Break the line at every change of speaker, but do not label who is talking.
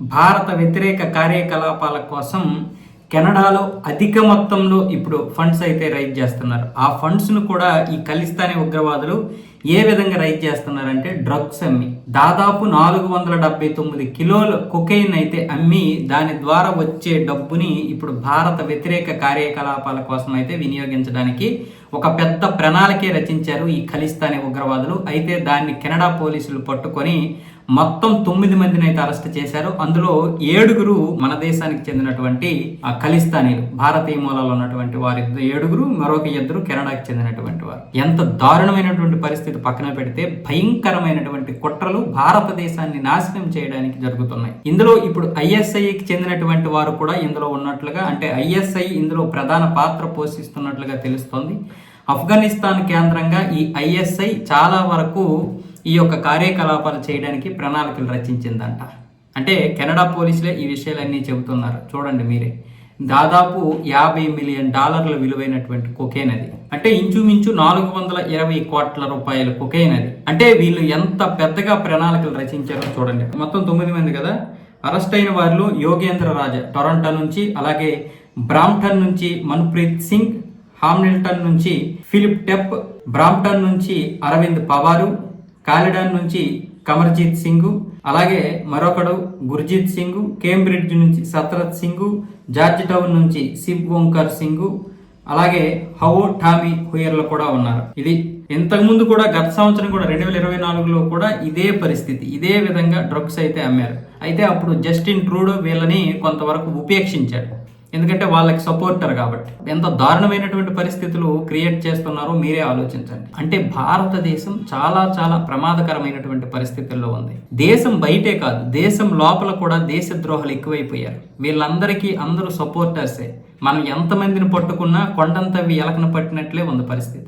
భారత వ్యతిరేక కార్యకలాపాల కోసం కెనడాలో అధిక మొత్తంలో ఇప్పుడు ఫండ్స్ అయితే రైజ్ చేస్తున్నారు. ఆ ఫండ్స్ను కూడా ఈ ఖలిస్తానీ ఉగ్రవాదులు ఏ విధంగా రైజ్ చేస్తున్నారంటే డ్రగ్స్ అమ్మి దాదాపు నాలుగు వందల డెబ్బై తొమ్మిది కిలోల కుకెయిన్ అయితే అమ్మి దాని ద్వారా వచ్చే డబ్బుని ఇప్పుడు భారత వ్యతిరేక కార్యకలాపాల కోసం అయితే వినియోగించడానికి ఒక పెద్ద ప్రణాళికే రచించారు ఈ ఖలిస్తానీ ఉగ్రవాదులు. అయితే దాన్ని కెనడా పోలీసులు పట్టుకొని మొత్తం తొమ్మిది మందిని అయితే అరెస్ట్ చేశారు. అందులో ఏడుగురు మన దేశానికి చెందినటువంటి ఖలిస్తానీలు భారతీయ మూలాలు ఉన్నటువంటి వారి ఏడుగురు మరొక ఇద్దరు కెనడాకి చెందినటువంటి వారు. ఎంత దారుణమైనటువంటి పరిస్థితి పక్కన పెడితే భయంకరమైనటువంటి కుట్రలు భారతదేశాన్ని నాశనం చేయడానికి జరుగుతున్నాయి. ఇందులో ఇప్పుడు ఐఎస్ఐకి చెందినటువంటి వారు కూడా ఇందులో ఉన్నట్లుగా అంటే ఐఎస్ఐ ఇందులో ప్రధాన పాత్ర పోషిస్తున్నట్లుగా తెలుస్తోంది. ఆఫ్ఘనిస్తాన్ కేంద్రంగా ఈ ఐఎస్ఐ చాలా వరకు ఈ యొక్క కార్యకలాపాలు చేయడానికి ప్రణాళికలు రచించిందంట. అంటే కెనడా పోలీసులే ఈ విషయాలన్నీ చెబుతున్నారు. చూడండి మీరే. దాదాపు యాభై మిలియన్ డాలర్ల విలువైనటువంటి కొకేన్ అది. అంటే ఇంచుమించు నాలుగు వందల ఇరవై కోట్ల రూపాయల కొకేన్ అది. అంటే వీళ్ళు ఎంత పెద్దగా ప్రణాళికలు రచించారో చూడండి. మొత్తం తొమ్మిది మంది కదా? అరెస్ట్ అయిన వారిలో యోగేంద్ర రాజా టొరంటో నుంచి అలాగే బ్రాంప్టన్ నుంచి మన్ప్రీత్ సింగ్ హామ్లిల్టన్ నుంచి ఫిలిప్ టెప్ బ్రాంప్టన్ నుంచి అరవింద్ పవారు కాలిడాన్ నుంచి కమర్జీత్ సింగ్ అలాగే మరొకడు గుర్జీత్ సింగ్ కేంబ్రిడ్జ్ నుంచి సత్రత్ సింగ్ జార్జ్ టౌన్ నుంచి శివ్ ఓంకర్ సింగ్ అలాగే హౌ టామీ హుయర్లు కూడా ఉన్నారు. ఇది ఇంతకుముందు కూడా గత సంవత్సరం కూడా రెండు వేల ఇరవై నాలుగులో కూడా ఇదే పరిస్థితి. ఇదే విధంగా డ్రగ్స్ అయితే అమ్మారు. అయితే అప్పుడు జస్టిన్ ట్రూడో వీళ్ళని కొంతవరకు ఉపేక్షించాడు. ఎందుకంటే వాళ్ళకి సపోర్టర్ కాబట్టి. ఎంత దారుణమైనటువంటి పరిస్థితులు క్రియేట్ చేస్తున్నారో మీరే ఆలోచించండి. అంటే భారతదేశం చాలా చాలా ప్రమాదకరమైనటువంటి పరిస్థితుల్లో ఉంది. దేశం బయటే కాదు దేశం లోపల కూడా దేశద్రోహాలు ఎక్కువైపోయారు. వీళ్ళందరికీ అందరూ సపోర్టర్సే మనం ఎంతమందిని పట్టుకున్నా కొండంతవి ఎలకన పట్టినట్లే ఉంది పరిస్థితి.